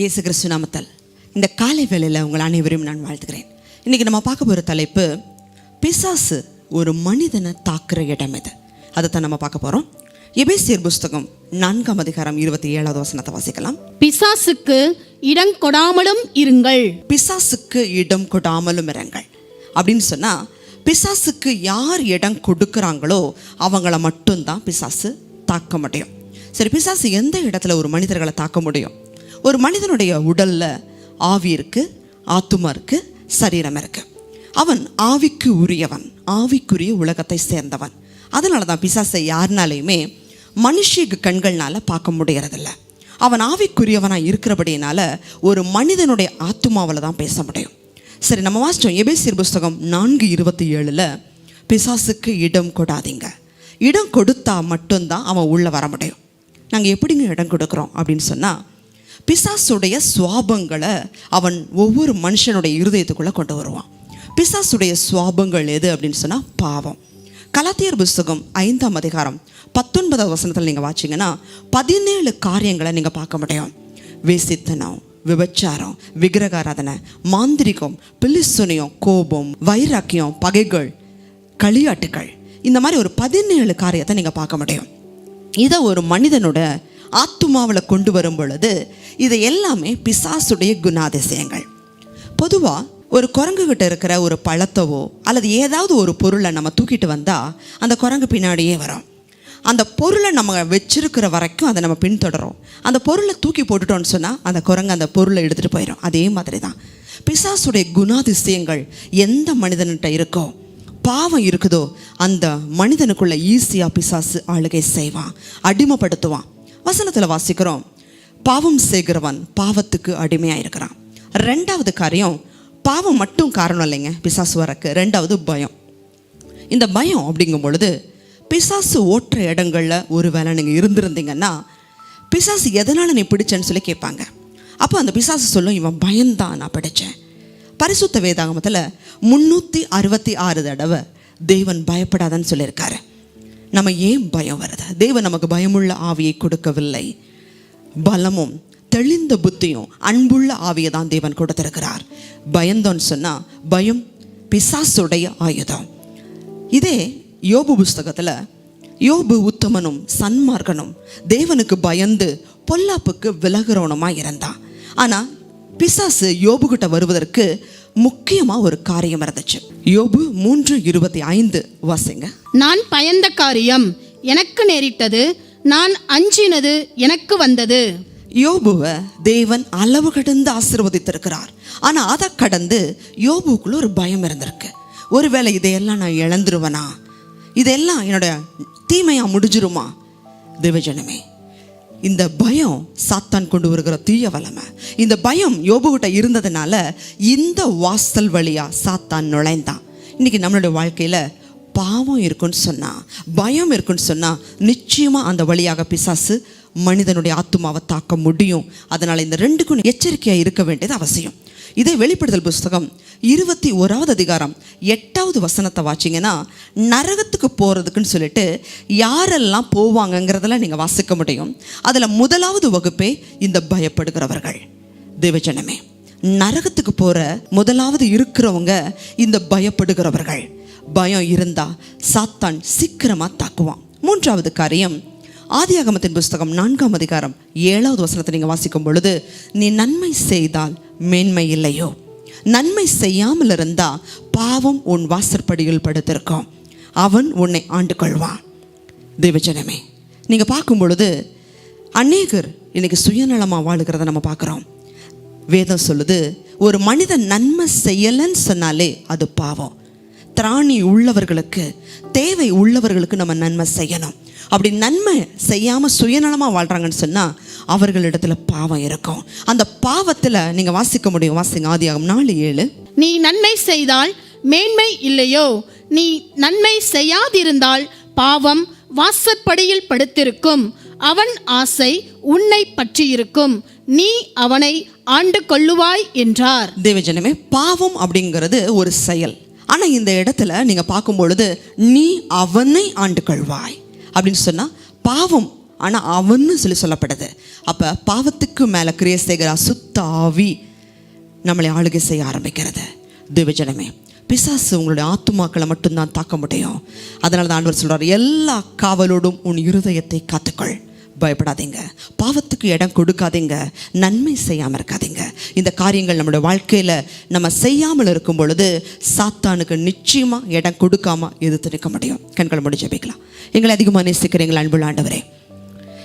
இயேசு கிறிஸ்து நாமத்தால். இந்த காலை வேளையில் உங்கள் அனைவரையும் நான் வாழ்த்துக்கிறேன் இன்றைக்கி நம்ம பார்க்க போகிற தலைப்பு பிசாசு ஒரு மனிதனை தாக்குற இடம் இது. அதைத்தான் நம்ம பார்க்க போகிறோம் எபேசியர் புஸ்தகம் நான்காம் அதிகாரம் இருபத்தி ஏழாவது வசனத்தை வாசிக்கலாம். பிசாசுக்கு இடம் கொடாமலும் இருங்கள். பிசாசுக்கு இடம் கொடாமலும் இருங்கள். அப்படின்னு சொன்னால் பிசாசுக்கு யார் இடம் கொடுக்குறாங்களோ அவங்கள மட்டும்தான் பிசாசு தாக்க முடியும். சரி பிசாசு எந்த இடத்துல ஒரு மனிதர்களை தாக்க முடியும்? ஒரு மனிதனுடைய உடலில் ஆவி இருக்கு ஆத்துமா இருக்குது சரீரம் இருக்குது அவன் ஆவிக்கு உரியவன் ஆவிக்குரிய உலகத்தை சேர்ந்தவன். அதனால தான் பிசாசை யாருனாலையுமே மனுஷிக்கு கண்கள்னால் பார்க்க முடியறதில்ல. அவன் ஆவிக்குரியவனாக இருக்கிறபடினால ஒரு மனிதனுடைய ஆத்துமாவில் தான் பேச முடியும். சரி நம்ம வாசித்தோம் எபேசியர் புஸ்தகம் நான்கு இருபத்தி ஏழில் பிசாசுக்கு இடம் கொடாதீங்க. இடம் கொடுத்தா மட்டும்தான் அவன் உள்ளே வர முடியும். நாங்கள் எப்படிங்க இடம் கொடுக்குறோம்? அப்படின்னு சொன்னால் பிசாசுடைய சுவாபங்களை அவன் ஒவ்வொரு மனுஷனுடைய இருதயத்துக்குள்ளே கொண்டு வருவான். பிசாசுடைய சுவாபங்கள் எது அப்படின்னு சொன்னால் பாவம். கலாத்தியர் புஸ்தகம் ஐந்தாம் அதிகாரம் பத்தொன்பதாவது வசனத்தில் நீங்கள் வாச்சிங்கன்னா பதினேழு காரியங்களை நீங்கள் பார்க்க முடியும். வேசித்தனம் விபச்சாரம் விக்கிரகாராதனை மாந்திரிகம் பில்லிசுனியம் கோபம் வைராக்கியம் பகைகள் களியாட்டுகள் இந்த மாதிரி ஒரு பதினேழு காரியத்தை நீங்கள் பார்க்க முடியும். இதை ஒரு மனிதனோட ஆத்துமாவில் கொண்டு வரும் பொழுது இது எல்லாமே பிசாசுடைய குணாதிசயங்கள். பொதுவாக ஒரு குரங்குகிட்ட இருக்கிற ஒரு பழத்தவோ அல்லது ஏதாவது ஒரு பொருளை நம்ம தூக்கிட்டு வந்தால் அந்த குரங்கு பின்னாடியே வரும். அந்த பொருளை நம்ம வச்சிருக்கிற வரைக்கும் அதை நம்ம பின்தொடரும். அந்த பொருளை தூக்கி போட்டுட்டோம்னு சொன்னால் அந்த குரங்கு அந்த பொருளை எடுத்துகிட்டு போயிடும் அதே மாதிரி தான் பிசாசுடைய குணாதிசயங்கள் எந்த மனிதன்கிட்ட இருக்கோ பாவம் இருக்குதோ அந்த மனிதனுக்குள்ள ஈஸியாக பிசாசு ஆளுகை செய்வான் அடிமைப்படுத்துவான். வசனத்தில் வாசிக்கிறோம். பாவம் செய்கிறவன் பாவத்துக்கு அடிமையாக இருக்கிறான் ரெண்டாவது காரியம் பாவம் மட்டும் காரணம் இல்லைங்க பிசாசு வரக்கு. ரெண்டாவது பயம். இந்த பயம் அப்படிங்கும் பொழுது பிசாசு ஓட்டுற இடங்களில் ஒரு வேளை நீங்கள் இருந்திருந்தீங்கன்னா பிசாசு எதனால் நீ பிடிச்சேன்னு சொல்லி கேட்பாங்க. அப்போ அந்த பிசாசு சொல்லும் இவன் பயந்தான் நான் பிடிச்சேன். பரிசுத்த வேதாகமத்தில் முந்நூற்றி அறுபத்தி ஆறு தடவை தேவன் பயப்படாதன்னு சொல்லியிருக்காரு. நம்ம ஏன் பயம் வருது? தேவன் நமக்கு பயமுள்ள ஆவியை கொடுக்கவில்லை. பலமும் தெளிந்த புத்தியும் அன்புள்ள ஆவியை தான் தேவன் கொடுத்திருக்கிறார். பயந்தோன்னு சொன்னால் பயம் பிசாசுடைய ஆயுதம். இதே யோபு புஸ்தகத்தில் யோபு உத்தமனும் சன்மார்க்கனும் தேவனுக்கு பயந்து பொல்லாப்புக்கு விலகிறவனுமா இருந்தான். ஆனால் பிசாசு யோபுகிட்ட வருவதற்கு முக்கியமாக ஒரு காரியம் இருந்துச்சு. யோபு மூன்று இருபத்தி ஐந்து வாசிங்க. நான் பயந்த காரியம் எனக்கு நேரிட்டது நான் அஞ்சினது எனக்கு வந்தது. யோபுவை தேவன் அளவு கடந்து ஆசீர்வதித்திருக்கிறார். ஆனால் அதை கடந்து யோபுக்குள்ள ஒரு பயம் இருந்திருக்கு. ஒருவேளை இதையெல்லாம் நான் இழந்துருவனா? இதெல்லாம் என்னோட தீமையா முடிஞ்சிருமா? தேவஜனமே இந்த பயம் சாத்தான் கொண்டு வருகிற தீய வளமை இந்த பயம் யோபுகிட்ட இருந்ததுனால இந்த வாசல் வழியா சாத்தான் நுழைந்தான். இன்னைக்கு நம்மளுடைய வாழ்க்கையில் பாவம் இருக்குன்னு சொன்னால் பயம் இருக்குன்னு சொன்னால் நிச்சயமாக அந்த வழியாக பிசாசு மனிதனுடைய ஆத்துமாவை தாக்க முடியும். அதனால் இந்த ரெண்டுக்கும் எச்சரிக்கையாக இருக்க வேண்டியது அவசியம். இதே வெளிப்படுதல் புஸ்தகம் இருபத்தி ஓராவது அதிகாரம் எட்டாவது வசனத்தை வாச்சிங்கன்னா நரகத்துக்கு போகிறதுக்குன்னு சொல்லிட்டு யாரெல்லாம் போவாங்கங்கிறதெல்லாம் நீங்கள் வாசிக்க முடியும். அதில் முதலாவது வகுப்பே இந்த பயப்படுகிறவர்கள். தேவஜனமே நரகத்துக்கு போகிற முதலாவது இருக்கிறவங்க இந்த பயப்படுகிறவர்கள். பயம் இருந்தால் சாத்தான் சீக்கிரமாக தாக்குவான். மூன்றாவது காரியம் ஆதியாகமத்தின் புஸ்தகம் நான்காம் அதிகாரம் ஏழாவது வசனத்தை நீங்கள் வாசிக்கும் பொழுது நீ நன்மை செய்தால் மேன்மை இல்லையோ நன்மை செய்யாமல் இருந்தா பாவம் உன் வாசற்படியில் படுத்திருக்கும். அவன் உன்னை ஆண்டு கொள்வான் தேவஜனமே நீங்கள் பார்க்கும் பொழுது அநேகர் இன்னைக்கு சுயநலமாக வாழுகிறத நம்ம பார்க்குறோம். வேதம் சொல்லுது ஒரு மனிதன் நன்மை செய்யலைன்னு சொன்னாலே அது பாவம். திராணி உள்ளவர்களுக்கு தேவை உள்ளவர்களுக்கு நம்ம நன்மை செய்யணும். அப்படி நன்மை செய்யாமல் சுயநலமாக வாழ்கிறாங்கன்னு சொன்னால் அவர்களிடத்துல பாவம் இருக்கும். அந்த பாவத்தில் நீங்கள் வாசிக்க முடியும். வாசிங்க ஆதியாகும் நாலு ஏழு. நீ நன்மை செய்தால் மேன்மை இல்லையோ? நீ நன்மை செய்யாதிருந்தால் பாவம் வாசற்படியில் படுத்திருக்கும். அவன் ஆசை உன்னை பற்றியிருக்கும். நீ அவனை ஆண்டு கொள்ளுவாய் என்றார். தேவஜனமே பாவம் அப்படிங்கிறது ஒரு செயல். ஆனால் இந்த இடத்துல நீங்கள் பார்க்கும் பொழுது நீ அவனை ஆண்டு கொள்வாய் அப்படின்னு சொன்னால் பாவம் ஆனால் அவன்னு சொல்லி சொல்லப்படுது. அப்போ பாவத்துக்கு மேலே கிரியை செய்கிற ஆவி நம்மளை ஆளுகை செய்ய ஆரம்பிக்கிறது. திவஜனமே பிசாசு உங்களுடைய ஆத்துமாக்களை மட்டும்தான் தாக்க முடியும். அதனால தான் ஆண்டவர் சொல்கிறார் எல்லா காவலோடும் உன் இருதயத்தை காத்துக்கொள். பயப்படாதீங்க. பாவத்துக்கு இடம் கொடுக்காதீங்க. நன்மை செய்யாமல் இருக்காதீங்க. இந்த காரியங்கள் நம்முடைய வாழ்க்கையில் நம்ம செய்யாமல் இருக்கும் பொழுது சாத்தானுக்கு நிச்சயமாக இடம் கொடுக்காம எதிர்த்து நிற்க முடியும். கண்களை முடிஞ்ச வைக்கலாம் எங்களை அதிகமாக நேசிக்கிறீங்களா அன்புள்ள ஆண்டவரே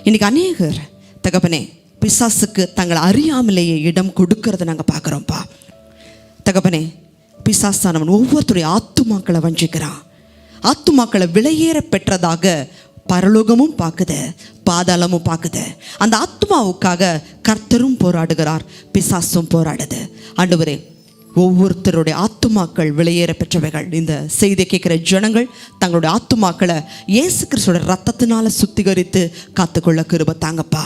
இன்னைக்கு அநேகர் தகப்பனே பிசாசுக்கு தங்களை அறியாமலேயே இடம் கொடுக்கறத நாங்கள் பார்க்குறோம்ப்பா. தகப்பனே பிசாசானவன் ஒவ்வொருத்தருடைய ஆத்துமாக்களை வஞ்சிக்கிறான். ஆத்துமாக்களை விலையேற பெற்றதாக பரலோகமும் பார்க்குது பாதாளமும் பார்க்குது. அந்த ஆத்மாவுக்காக கர்த்தரும் போராடுகிறார் பிசாசும் போராடுது. ஆண்டு ஒவ்வொருத்தருடைய ஆத்துமாக்கள் வெளியேற பெற்றவைகள். இந்த செய்தியை கேட்குற ஜனங்கள் தங்களுடைய ஆத்துமாக்களை இயேசு கிறிஸ்துவோட ரத்தத்தினால சுத்திகரித்து காத்துக்கொள்ள கிருப தாங்கப்பா.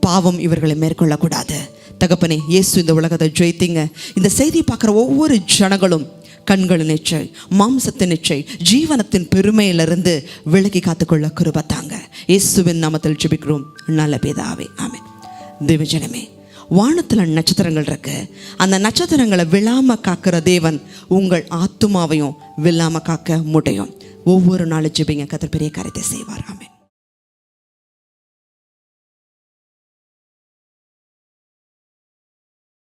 பாவம் இவர்களை மேற்கொள்ளக்கூடாது. தகப்பனே இயேசு இந்த உலகத்தை ஜெயித்தீங்க. இந்த செய்தியை பார்க்குற ஒவ்வொரு ஜனங்களும் கண்களின் நிச்சை மாம்சத்தின் நிச்சை ஜீவனத்தின் பெருமையிலிருந்து விலகி காத்துக்கொள்ள கிருபத்தாங்க இயேசுவின் நாமத்தில் ஜெபிக்கிறோம். நல்ல பேதாவே ஆமென். தேவஜனமே வானத்தில் நட்சத்திரங்கள் இருக்கு. அந்த நட்சத்திரங்களை விழாம காக்கிற தேவன் உங்கள் ஆத்துமாவையும் விழாமல் காக்க முடியும். ஒவ்வொரு நாளும் ஜெபிங்க. கத்தர் பெரிய காரியத்தை செய்வார். ஆமே